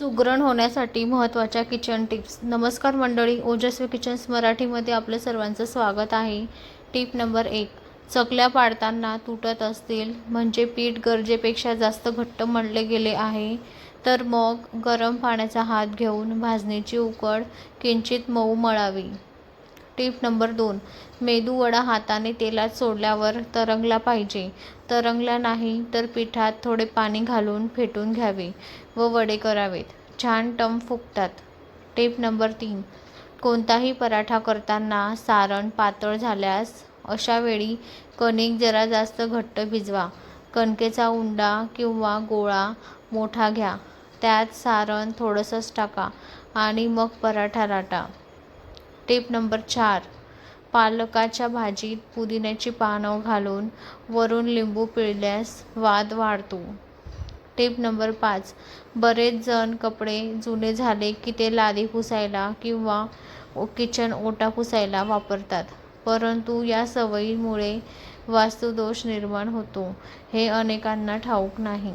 सुगरण होण्यासाठी महत्त्वाच्या kitchen tips. नमस्कार मंडळी ओजस्वी किचन्स मराठीमध्ये आपलं सर्वांचं स्वागत आहे. टिप नंबर एक चकल्या पाडताना तुटत असतील म्हणजे पीठ गरजेपेक्षा जास्त घट्ट मळले गेले आहे तर मग गरम पाण्याचा हात घेऊन भाजणीची उकड किंचित मऊ मळावी. टिप नंबर दोन. मेदूवडा हाताने तेलात सोडल्यावर तरंगला पाहिजे. तरंगला नाही तर पिठात थोडे पाणी घालून फेटून घ्यावे व वडे करावेत. छान टम फुगतात. टिप नंबर तीन. कोणताही पराठा करताना सारण पातळ झाल्यास अशा वेळी कणिक जरा जास्त घट्ट भिजवा. कणकेचा उंडा किंवा गोळा मोठा घ्या. त्यात सारण थोडंसंच टाका आणि मग पराठा लाटा. टिप नंबर चार. पालकाच्या भाजीत पुदिन्याची पानं घालून वरून लिंबू पिळल्यास वाद वाढतो. टिप नंबर पाच. बरेच जण कपडे जुने झाले की ते लादी पुसायला किंवा किचन ओटा पुसायला वापरतात. परंतु या सवयीमुळे वास्तुदोष निर्माण होतो. हे अनेकांना ठाऊक नाही.